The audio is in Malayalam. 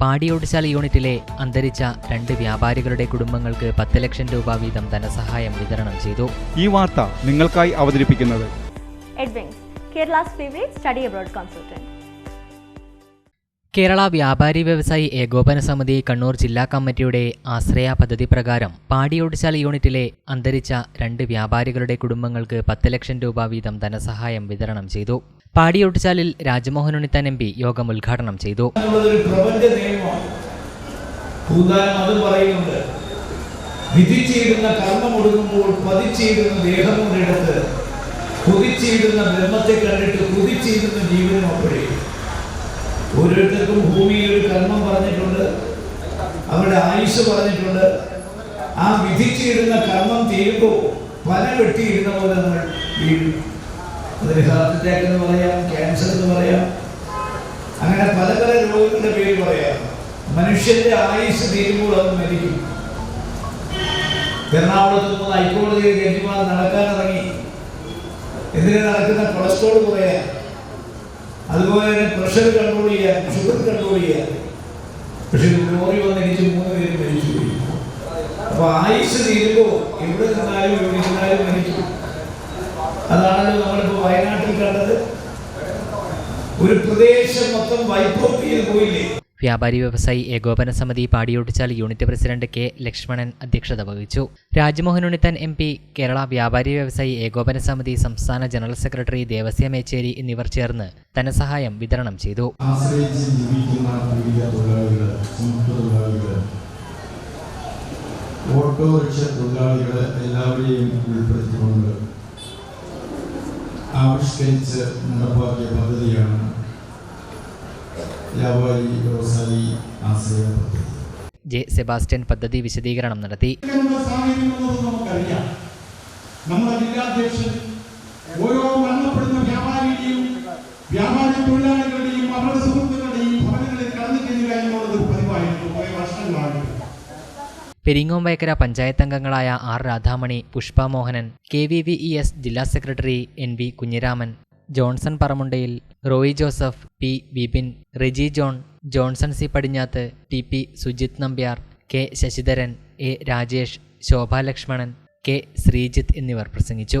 പാടിയോടിച്ചാൽ യൂണിറ്റിലെ അന്തരിച്ച രണ്ട് വ്യാപാരികളുടെ കുടുംബങ്ങൾക്ക് പത്ത് ലക്ഷം രൂപ വീതം ധനസഹായം വിതരണം ചെയ്തു ഈ വാർത്ത നിങ്ങൾക്കായി അവതരിപ്പിക്കുന്നത് Edwings, Kerala's favorite study abroad consultant. Kerala വ്യാപാരി വ്യവസായി ഏകോപന സമിതി കണ്ണൂർ ജില്ലാ കമ്മിറ്റിയുടെ ആശ്രയ പദ്ധതി പ്രകാരം പാടിയോടിച്ചാൽ യൂണിറ്റിലെ അന്തരിച്ച രണ്ട് വ്യാപാരികളുടെ കുടുംബങ്ങൾക്ക് പത്ത് ലക്ഷം രൂപ വീതം ധനസഹായം വിതരണം ചെയ്തു പാടിയോട്ടിച്ചാലിൽ രാജ്മോഹൻ ഉണ്ണിത്താൻ എം പി യോഗം ഉദ്ഘാടനം ചെയ്തു. അത് പറയുന്നുണ്ട്. വിധിച്ചിടുന്ന കർമ്മം ഒടുങ്ങുമ്പോൾ പതിച്ചിടുന്ന ദേഹമൊരിടത്ത് കുതിച്ചിടുന്ന ബ്രഹ്മത്തെ കണ്ടിട്ട് കുതിച്ചിടുന്ന ജീവനും അപ്പോഴേ. ഓരോരുത്തർക്കും ഭൂമിയിൽ ഒരു കർമ്മം പറഞ്ഞിട്ടുണ്ട്. അവരുടെ ആയുസ് പറഞ്ഞിട്ടുണ്ട്. ആ വിധിച്ചിടുന്ന കർമ്മം തീരുമ്പോൾ പല വെട്ടിയിരുന്ന പോലെ നമ്മൾ വീഴും അതിന് ഹാർട്ട് അറ്റാക്ക് എന്ന് പറയാം ക്യാൻസർ എന്ന് പറയാം. അങ്ങനെ പല പല രോഗങ്ങളുടെ പേര് പറയാം. മനുഷ്യന്റെ ആയുസ് തീരുമ്പോൾ അത് മരിക്കും. എറണാകുളത്ത് നിന്ന് ഹൈക്കോടതിയിൽ ജഡ്ജിമാർ നടക്കാൻ ഇറങ്ങി. എന്തിനു നടക്കുന്ന കൊളസ്ട്രോൾ കുറയാൻ. അതുപോലെ തന്നെ പ്രഷർ കൺട്രോൾ ചെയ്യാൻ ഷുഗർ കൺട്രോൾ ചെയ്യാൻ. പക്ഷെ ലോറി വന്നിടിച്ച് മൂന്ന് പേര് മരിച്ചു അപ്പൊ ആയുസ് തീരുമ്പോൾ എവിടെ നിന്നാലും എവിടെ നിന്നാലും മരിക്കും. അതാണല്ലോ നമ്മളിപ്പോ വയനാട്ടിൽ കണ്ടത്. ഒരു പ്രദേശം മൊത്തം വൈപ്പ് ചെയ്ത് പോയില്ലേ? വ്യാപാരി വ്യവസായി ഏകോപന സമിതി Padiyottuchal unit president K Lakshmanan അധ്യക്ഷത വഹിച്ചു. രാജ്മോഹൻ ഉണ്ണിത്താൻ എം പി കേരള വ്യാപാരി വ്യവസായി ഏകോപന സമിതി സംസ്ഥാന ജനറൽ സെക്രട്ടറി ദേവസ്യ മേച്ചേരി എന്നിവർ ചേർന്ന് ധനസഹായം വിതരണം ചെയ്തു. ഓട്ടോറിക്ഷ തൊഴിലാളികളെ എല്ലാവരെയും ഉൾപ്പെടുത്തിക്കൊണ്ട് ആവിഷ്കരിച്ച് നടപ്പാക്കിയ പദ്ധതിയാണ് വ്യാപാരി വ്യവസായി ആശ്രയ പദ്ധതി ജെ സെബാസ്റ്റ്യൻ പദ്ധതി വിശദീകരണം നടത്തി. നമ്മുടെ ജില്ലാധ്യക്ഷൻ ഓരോ മരണപ്പെടുന്ന വ്യാപാരിയുടെയും വ്യാപാരി തൊഴിലാളികളുടെയും പെരിങ്ങോംവയക്കര പഞ്ചായത്ത് അംഗങ്ങളായ R Radhamani Pushpa Mohanan K V V E S ജില്ലാ secretary N V Kunhiraman Johnson Paramundayil Roy Joseph P Vipin Riji John Johnson C Padinjath T P Sujith Nambiar K Sasidharan A Rajesh Shobhalakshmanan K Sreejith എന്നിവർ പ്രസംഗിച്ചു.